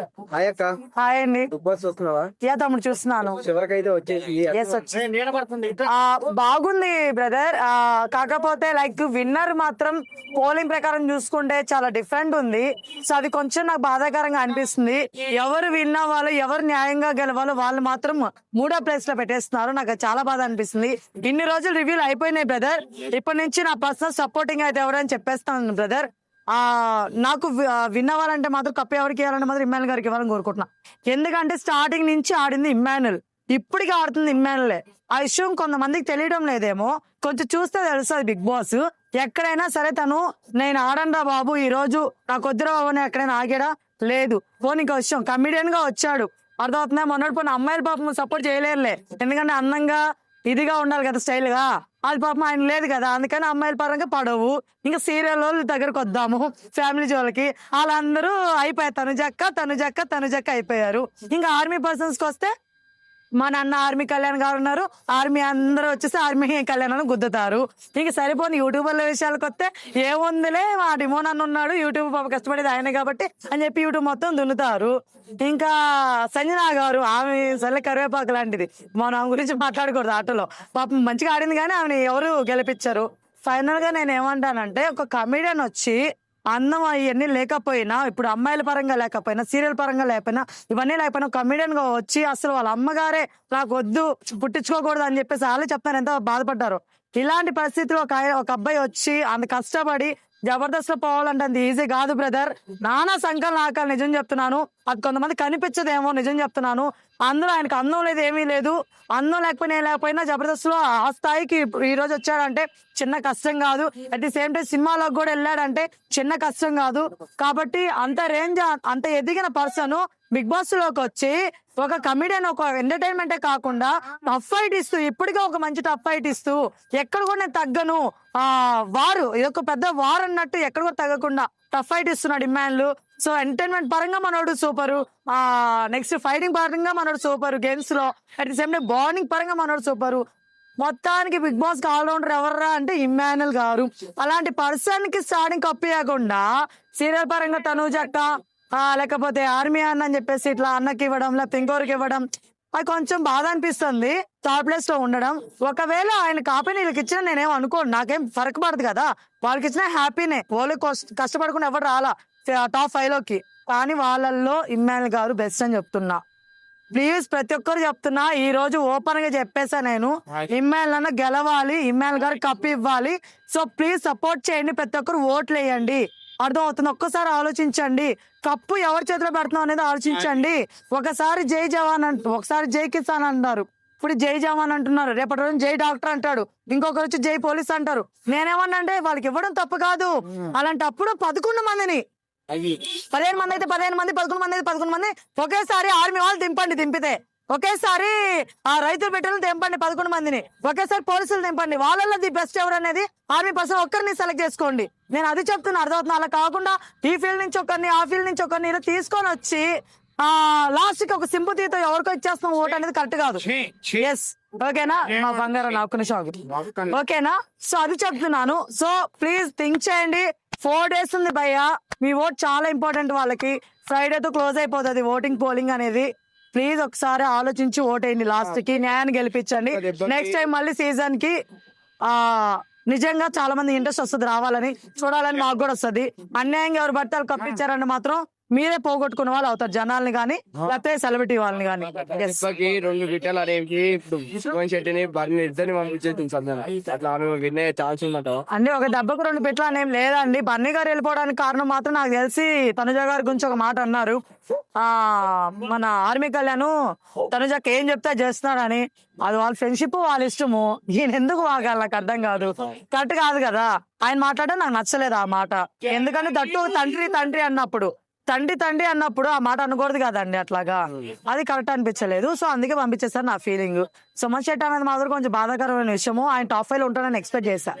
Hi అక్క. Hi అండి. Boss yeah తమ్ముడు చూస్తున్నాను. చివరికైతే వచ్చేసి Yes, వచ్చి- ఆ, బాగుంది బ్రదర్ కాకపోతే లైక్ విన్నర్ మాత్రం పోలింగ్ ప్రకారం చూసుకుంటే చాలా డిఫరెంట్ ఉంది. సో అది కొంచెం నాకు బాధాకరంగా అనిపిస్తుంది. ఎవరు విన్ అవ్వాలో ఎవరు న్యాయంగా గెలవాలో వాళ్ళు మాత్రం మూడో ప్లేస్లో పెట్టేస్తున్నారు. నాకు చాలా బాధ అనిపిస్తుంది. ఇన్ని రోజులు రివ్యూలు అయిపోయినాయి బ్రదర్ ఇప్పటి నుంచి నా పర్సనల్ సపోర్టింగ్ అయితే ఎవరని చెప్పేస్తాను బ్రదర్ నాకు వి- ఆ, మాత్రం కప్ ఎవరికి ఇవ్వాలంటే మాత్రం ఇమ్మానుల్ గారికి ఇవ్వాలని కోరుకుంటున్నా. ఎందుకంటే స్టార్టింగ్ నుంచి ఆడింది ఇమ్మానుల్ ఇప్పటికి ఆడుతుంది ఇమ్మానులే ఆ విషయం కొంతమందికి తెలియడం లేదేమో. కొంచెం చూస్తే తెలుస్తుంది బిగ్ బాస్. ఎక్కడైనా సరే తను నేను ఆడండా బాబు ఈ రోజు నాకు వద్దురా బాబు ఎక్కడైనా ఆగాడా? లేదు. పోనీ ఇంకో విషయం కమిడియన్గా వచ్చాడు. అర్థమవుతుందా? మొన్నటి పోయిన అమ్మాయిల పాపం సపోర్ట్ చేయలేరులే. ఎందుకంటే అందంగా ఇదిగా ఉండాలి కదా స్టైల్గా వాళ్ళ పాపం ఆయన లేదు కదా అందుకని అమ్మాయిల పరంగా పడవు. ఇంకా సీరియల్ వాళ్ళ దగ్గరకు వద్దాము ఫ్యామిలీ జోలకి వాళ్ళందరూ అయిపోయారు. తను జక్క తను జక్క తను జక్క అయిపోయారు. ఇంకా ఆర్మీ పర్సన్స్కి వస్తే మా నాన్న ఆర్మీ కళ్యాణ్ గారు ఉన్నారు. ఆర్మీ అందరూ వచ్చేసి ఆర్మీ కళ్యాణ్ గుద్దుతారు. ఇంక సరిపోని యూట్యూబర్ల విషయాలకు వస్తే ఏముందిలే మా డిమో నన్ను ఉన్నాడు యూట్యూబ్ పాప కష్టపడేది ఆయన కాబట్టి అని చెప్పి యూట్యూబ్ మొత్తం దున్నుతారు. ఇంకా సంజన గారు ఆమె సల్ల కరివేపాకు లాంటిది. మనం ఆమె గురించి మాట్లాడకూడదు ఆటలో. పాపం మంచిగా ఆడింది కానీ ఆమెను ఎవరు గెలిపించారు. ఫైనల్గా నేను ఏమంటానంటే ఒక కమెడియన్ వచ్చి అందం అవన్నీ లేకపోయినా ఇప్పుడు అమ్మాయిల పరంగా లేకపోయినా సీరియల్ పరంగా లేకపోయినా ఇవన్నీ లేకపోయినా కమెడియన్గా వచ్చి అసలు వాళ్ళ అమ్మగారే నాకు వద్దు పుట్టించుకోకూడదు అని చెప్పేసి వాళ్ళే చెప్తాను ఎంత బాధపడ్డారు. ఇలాంటి పరిస్థితిలో ఒక ఒక అబ్బాయి వచ్చి అంత కష్టపడి జబర్దస్త్ పోవాలంటే అంత ఈజీ కాదు బ్రదర్ నానా సంకల్ నాక నిజం చెప్తున్నాను. అది కొంతమంది కనిపించదేమో నిజం చెప్తున్నాను. అందులో ఆయనకు అందం లేదు ఏమీ లేదు. అందం లేకపోయినా లేకపోయినా జబర్దస్త్లో ఆ స్థాయికి ఈరోజు వచ్చాడంటే చిన్న కష్టం కాదు. అట్ ది సేమ్ టైం సినిమాలోకి కూడా వెళ్ళాడంటే చిన్న కష్టం కాదు. కాబట్టి అంత రేంజ్ అంత ఎదిగిన పర్సన్ బిగ్ బాస్లోకి వచ్చి ఒక కమిడియన్ ఒక ఎంటర్టైన్మెంటే కాకుండా టఫ్ ఫైట్ ఇస్తూ ఇప్పటికే ఒక మంచి టఫ్ ఫైట్ ఇస్తూ ఎక్కడ కూడా నేను తగ్గను. ఆ వారు ఇది ఒక పెద్ద వారు అన్నట్టు ఎక్కడ కూడా తగ్గకుండా టఫ్ ఫైట్ ఇస్తున్నాడు ఇమ్మాన్లు. సో ఎంటర్టైన్మెంట్ పరంగా మనోడు సూపర్ ఆ నెక్స్ట్ ఫైటింగ్ పరంగా మనోడు సూపర్ గేమ్స్లో. At the same time bowling పరంగా మనోడు సూపర్ మొత్తానికి బిగ్ బాస్ ఆల్రౌండర్ ఎవర్రా అంటే ఇమ్మానుల్ గారు. అలాంటి పర్సన్కి స్టార్టింగ్ కప్పియకుండా సీరియల్ పరంగా తనూజక్క ఆ, లేకపోతే ఆర్మీ అన్న అని చెప్పేసి ఇట్లా అన్నకి ఇవ్వడం లేకపోతే ఇంకోరికి ఇవ్వడం అది కొంచెం బాధ అనిపిస్తుంది. థర్డ్ ప్లేస్లో ఉండడం. ఒకవేళ ఆయన కాపీ వీళ్ళకి ఇచ్చిన నేనేం అనుకోను. నాకేం ఫరక్ పడదు కదా. వాళ్ళకి ఇచ్చిన హ్యాపీనే. వాళ్ళు కష్ట- కష్టపడకుండా ఎవరు రాలా. టాప్ ఫైవ్లోకి కానీ వాళ్ళల్లో ఇమ్మానుల్ గారు బెస్ట్ అని చెప్తున్నా. ప్లీజ్ ప్రతి ఒక్కరు చెప్తున్నా ఈ రోజు ఓపెన్గా చెప్పేసా నేను ఇమ్మాయిల్ అన్న గెలవాలి. ఇమ్మాయిల్ గారు కప్ ఇవ్వాలి. సో ప్లీజ్ సపోర్ట్ చేయండి. ప్రతి ఒక్కరు ఓట్లు వేయండి. అర్థం అవుతుంది. ఒక్కసారి ఆలోచించండి. కప్పు ఎవరి చేతిలో పెడుతున్నాం అనేది ఆలోచించండి. ఒకసారి జై జవాన్ అంట ఒకసారి జై కిసాన్ అంటారు. ఇప్పుడు జై జవాన్ అంటున్నారు. రేపటి రోజు జై డాక్టర్ అంటాడు. ఇంకొకరు వచ్చి జై పోలీస్ అంటారు. నేనేమన్నా అంటే వాళ్ళకి ఇవ్వడం తప్పు కాదు. అలాంటప్పుడు పదకొండు మందిని. పదిహేను మంది అయితే పదిహేను మంది పదకొండు మంది అయితే పదకొండు మంది ఒకేసారి ఆర్మీ వాళ్ళు దింపండి దింపితే. ఒకేసారి ఆ రైతుల బిడ్డలు దింపండి పదకొండు మందిని. ఒకేసారి పోలీసులు దింపండి వాళ్ళల్లో ది బెస్ట్ ఎవరు అనేది ఆర్మీ పర్సన్ ఒక్కరిని సెలెక్ట్ చేసుకోండి. నేను అది చెప్తున్నా అర్థమవుతున్నా అలా కాకుండా ఈ ఫీల్డ్ నుంచి ఒకరిని ఆ ఫీల్డ్ నుంచి ఒకరిని ఇలా తీసుకొని వచ్చి ఆ లాస్ట్కి ఒక సింపతితో ఎవరికో ఇచ్చేస్తాం ఓట్ అనేది కరెక్ట్ కాదు. ఎస్ ఓకేనా? మా బంగారం నాకు ఓకేనా? సో అది చెప్తున్నాను. సో ప్లీజ్ థింక్ చేయండి. ఫోర్ డేస్ ఉంది భయ్య. మీ ఓట్ చాలా ఇంపార్టెంట్ వాళ్ళకి. ఫ్రైడే తో క్లోజ్ అయిపోతుంది ఓటింగ్ పోలింగ్ అనేది. ప్లీజ్ ఒకసారి ఆలోచించి ఓటేయండి లాస్ట్కి న్యాయాన్ని గెలిపించండి. నెక్స్ట్ టైం మళ్ళీ సీజన్కి ఆ నిజంగా చాలా మంది ఇంట్రెస్ట్ వస్తుంది రావాలని. చూడాలని మాకు కూడా వస్తుంది. అన్యాయంగా ఎవరు పడితే వాళ్ళు కప్పించారని మాత్రం మీరే పోగొట్టుకున్న వాళ్ళు అవుతారు జనాల్ని కానీ లేకపోతే సెలబ్రిటీ వాళ్ళని కానీ. దెబ్బకి రెండు గిట్టలు అనేవి ఇప్పుడు శివన్ శెట్టిని బరిని ఇద్దరిని పంపించేది సందన అట్లా ఆమె ఛాన్స్ ఉందట. అంటే ఒక దెబ్బకు రెండు పెట్లు అనేం లేదండి. బన్నీ గారు వెళ్ళిపోవడానికి కారణం మాత్రం నాకు తెలిసి తనుజ గారి గురించి ఒక మాట అన్నారు. ఆ మన ఆర్మీ కళ్యాణ్ తనుజకి ఏం చెప్తే చేస్తున్నాడని. అది వాళ్ళ ఫ్రెండ్షిప్ వాళ్ళ ఇష్టము. ఈయన ఎందుకు వాగాలి నాకు అర్థం కాదు. కరెక్ట్ కాదు కదా. ఆయన మాట్లాడడం నాకు నచ్చలేదు ఆ మాట. ఎందుకంటే దట్టు తండ్రి తండ్రి అన్నప్పుడు. తండ్రి తండ్రి అన్నప్పుడు ఆ మాట అనకూడదు కదండి అట్లాగా. అది కరెక్ట్ అనిపించలేదు. సో అందుకే పంపించేసారు నా ఫీలింగ్. సుమన్ శెట్టి అనేది మాత్రం కొంచెం బాధాకరమైన విషయము. ఆయన టాప్ ఫైవ్లో ఉంటాడని ఎక్స్పెక్ట్ చేశా.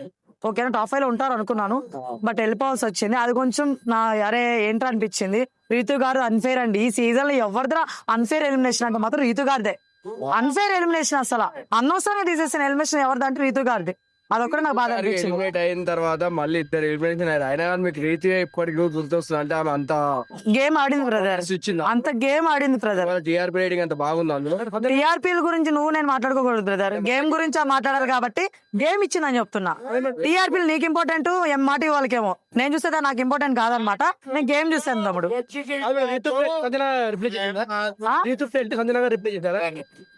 ఓకేనా? టాప్ ఫైవ్లో ఉంటారు అనుకున్నాను. బట్ వెళ్ళిపోవాల్సి వచ్చింది. అది కొంచెం నా అరే ఏంటో అనిపించింది? రీతు గారు అన్ఫేర్ అండి. ఈ సీజన్లో ఎవరిదా అన్ఫేర్ ఎలిమినేషన్ అంటే మాత్రం రీతు గారిదే. అన్ఫేర్ ఎలిమినేషన్ అసలు. అనవసరంగా తీసేసిన ఎలిమినేషన్ ఎవరిదంటే రీతు గారిది. అదొక్కటి నాకు బాధ అనిపించింది. ఎలిమినేట్ అయిన తర్వాత మళ్ళీ ఇద్దరు ఎలిమినేషన్ అయ్యారు అయినా కానీ మీకు రీతి ఇప్పటికి గుర్తొస్తుంది అంటే ఆమె అంత గేమ్ ఆడింది బ్రదర్. ఇచ్చింది? అంత గేమ్ ఆడింది బ్రదర్. టీఆర్పీ రేటింగ్ అంత బాగుంది అందులో? టీఆర్పీల గురించి నువ్వు నేను మాట్లాడుకోకూడదు బ్రదర్. గేమ్ గురించి మాట్లాడాలి కాబట్టి గేమ్ ఇచ్చిందని చెప్తున్నా. టీఆర్పీలు నీకు ఇంపార్టెంట్ ఎంమాటి వాళ్ళకేమో నేను చూస్తే నాకు ఇంపార్టెంట్ కాదనమాట. నేను గేమ్ చూస్తాను తమ్ముడు. Reply reply